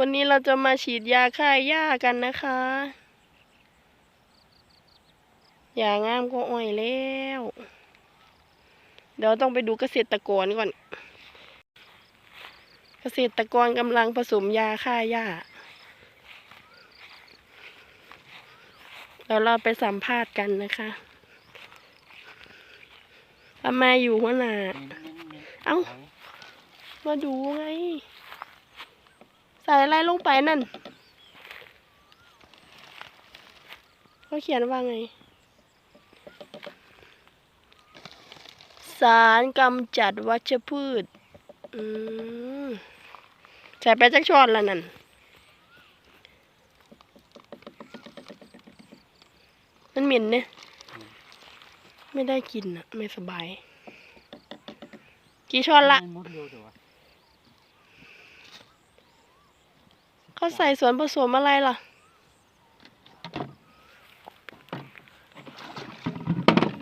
วันนี้เราจะมาฉีดยาฆ่าหญ้ากันนะคะอย่างามก็อ่อยแล้ว เดี๋ยวต้องไปดูเกษตรกรก่อน เกษตรกรกำลังผสมยาฆ่าหญ้าเดี๋ยวเราไปสัมภาษณ์กันนะคะทำไมอยู่หัวหน้า เอ้า มาดูไง ใส่อะไรลงไปนั่นเขาเขียนว่าไง สารกำจัดวัชพืช อืมใส่ไปจักช้อนแล้วนั่นมันเหม็นเนี่ยไม่ได้กินอะไม่สบาย กี่ช้อนละ มุด เร็วเดี๋ยววะเขาใส่ส่วนผสมอะไรล่ะ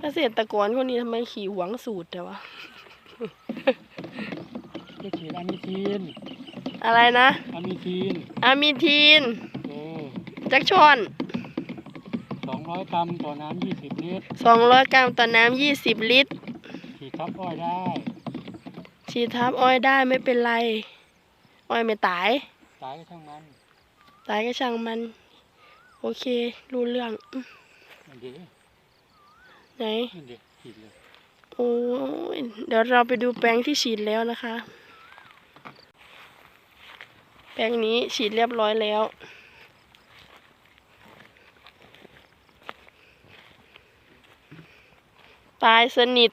เกษตรกรคนนี้ทำไมขี่หวงสูตรแต่วะจะฉีดอะมิทีนอะไรนะอะมิทีนอะมิทีนเออจักช้อนสองร้อยกรัมต่อน้ำยี่สิบลิตรสองร้อยกรัมต่อน้ำยี่สิบลิตร ฉีดทับอ้อยได้ ฉีดทับอ้อยได้ไม่เป็นไร อ้อยไม่ตาย ตายก็ช่างมัน ตายก็ช่างมัน โอเค รู้เรื่องอื้อนั่นเดี๋ยวไหนนั่นเดี๋ยวฉีดเลยโอ้ยเดี๋ยวเราไปดูแปลงที่ฉีดแล้วนะคะ แปลงนี้ฉีดเรียบร้อยแล้วตายสนิท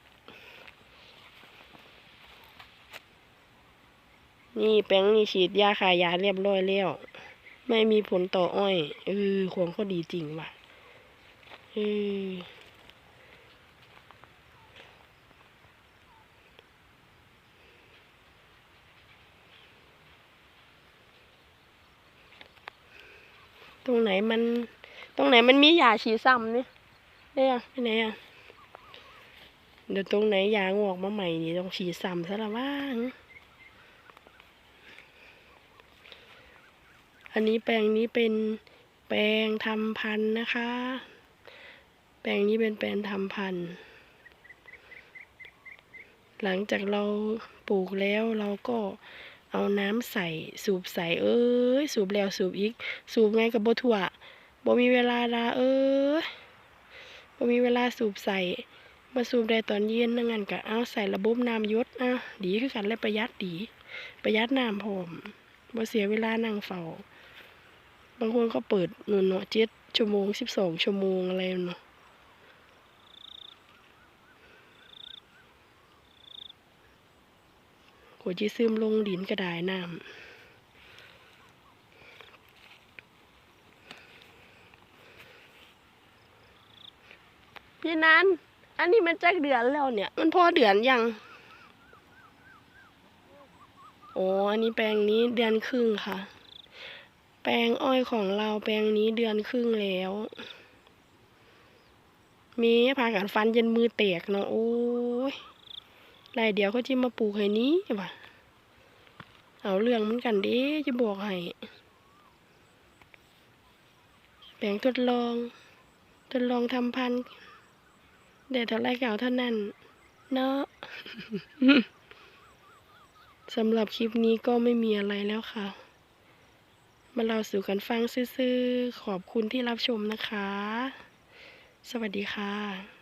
นี่แปลงนี้ฉีดยาขายยาเรียบร้อยแล้วไม่มีผลต่ออ้อยเออของเขาดีจริงว่ะเออตรงไหนมัน ตรงไหนมันมียาฉีดซ้ำเนี่ได้ยังไปไหนอะเดี๋ยวตรงไหนยางอกมาใหม่นี่ต้องฉีดซ้ำซะละว่าง อันนี้แปลงนี้เป็นแปลงทำพันธุ์นะคะ แปลงนี้เป็นแปลงทำพันธุ์ หลังจากเราปลูกแล้วเราก็เอาน้ำใส่สูบใส่เอ้ยสูบแล้วสูบอีก สูบไงกับบ่ถั่วบ่มีเวลาลาเอ้ยบ่มีเวลาสูบใส่มาสูบได้ตอนเย็นนั่งงั้นก็เอาใส่ระบบน้ำยศอะดีคือกันและประหยัดดี ประหยัดน้ำพร้อมบ่เสียเวลานั่งเฝ้าางคนก็เปิดนู่นเนาะเจ็ดชั่วโมงสิบสองชั่วโมงอะไรเนาะกว่าจะซึมลงดินก็ได้น้ำพี่นันอันนี้มันจักเดือนแล้วเนี่ย มันพอเดือนยังโอ้อันนี้แปลงนี้เดือนครึ่งค่ะ แปลงอ้อยของเราแปลงนี้เดือนครึ่งแล้ว มีพากันฟันจนมือแตกเนาะโอ้ยไรเดี๋ยวเขาจะมาปลูกให้นี้ว่ะเอาเรื่องเหมันกันด้จะบอกให้แปลงทดลอง ทดลองทำพันธุ์เดี๋ยวเท่าไรเก่าเท่านั้น เนาะสำหรับคลิปนี้ก็ไม่มีอะไรแล้วค่ะ มาเล่าสู่กันฟังซื่อๆ ขอบคุณที่รับชมนะคะ สวัสดีค่ะ